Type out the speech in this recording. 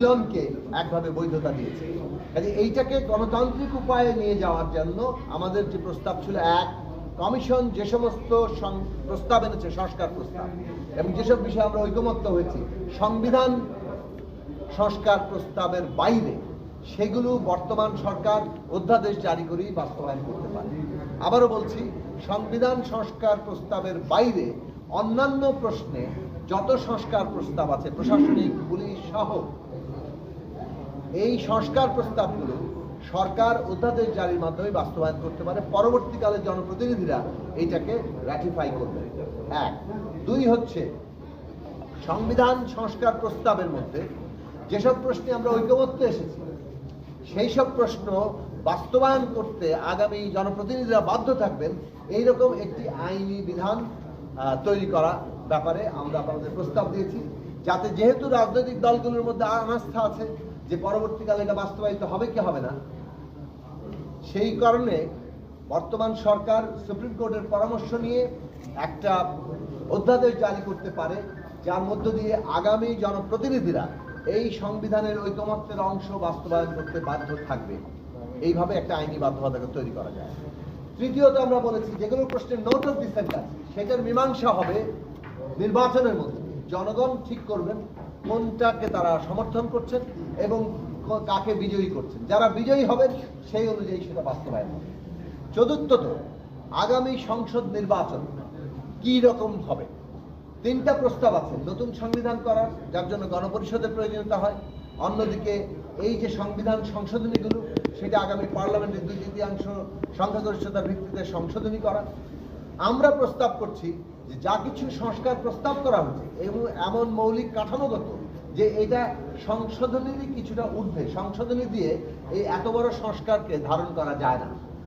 মিলনকে একভাবে বৈধতা দিয়েছে। কাজে এইটাকে গণতান্ত্রিক উপায়ে নিয়ে যাওয়ার জন্য আমাদের যে প্রস্তাব ছিল এক, কমিশন যে সমস্ত প্রস্তাব এনেছে, সংস্কার প্রস্তাব, এবং যেসব বিষয়ে আমরা ঐকমত্য হয়েছি, সংবিধান সংস্কার প্রস্তাবের বাইরে সেগুলো বর্তমান সরকার অধ্যাদেশ জারি করেই বাস্তবায়ন করতে পারে। আবারও বলছি, সংবিধান সংস্কার প্রস্তাবের বাইরে অন্যান্য প্রশ্নে যত সংস্কার প্রস্তাব আছে, প্রশাসনিক, পুলিশ সহ, এই সংস্কার প্রস্তাবগুলো সরকার অধ্যাদেশ জারির মাধ্যমে বাস্তবায়ন করতে পারে। পরবর্তীকালে জনপ্রতিনিধিরা এইটাকে র্যাটিফাই করবে। এক। দুই হচ্ছে, সংবিধান সংস্কার প্রস্তাবের মধ্যে যেসব প্রশ্নে আমরা ঐকমত্য এসেছি সেই সব প্রশ্ন বাস্তবায়ন করতে আগামী জনপ্রতিনিধিরা বাধ্য থাকবেন। এইরকম একটি আইনি বিধান তৈরি করা ব্যাপারে আমরা আপনাদের প্রস্তাব দিয়েছি। যাতে যেহেতু রাজনৈতিক দলগুলোর মধ্যে অনাস্থা আছে যে পরবর্তীকালে এটা বাস্তবায়িত হবে কি হবে না, সেই কারণে বর্তমান সরকার সুপ্রিম কোর্টের পরামর্শ নিয়ে একটা অধ্যাদেশ জারি করতে পারে, যার মধ্য দিয়ে আগামী জনপ্রতিনিধিরা এই সংবিধানের ঐকমত্যের অংশ বাস্তবায়ন করতে বাধ্য থাকবে। এইভাবে একটা আইনি বাধ্যবাধকতা তৈরি করা যায়। তৃতীয়ত আমরা বলেছি যেগুলো প্রশ্নের নোট অফ ডিসেন্ট আছে, সেটার মীমাংসা হবে নির্বাচনের মধ্যে। জনগণ ঠিক করবেন কোনটাকে তারা সমর্থন করছেন এবং কাকে বিজয়ী করছেন। যারা বিজয়ী হবেন, সেই অনুযায়ী সেটা বাস্তবায়ন হবে। চতুর্থত, আগামী সংসদ নির্বাচন কি রকম হবে? তিনটা প্রস্তাব আছে, নতুন সংবিধান করার, যার জন্য গণপরিষদের প্রয়োজনীয়তা হয়। অন্যদিকে এই যে সংবিধান সংশোধনীগুলো সেটা আগামী পার্লামেন্টের দুই তৃতীয়াংশ সংখ্যাগরিষ্ঠতার ভিত্তিতে সংশোধনী করা। আমরা প্রস্তাব করছি যে যা কিছু সংস্কার প্রস্তাব করা হচ্ছে, এবং এমন মৌলিক কাঠামোগত যে এটা সংশোধনীরই কিছুটা ঊর্ধ্বে, সংশোধনী দিয়ে এই এত বড় সংস্কারকে ধারণ করা যায় না।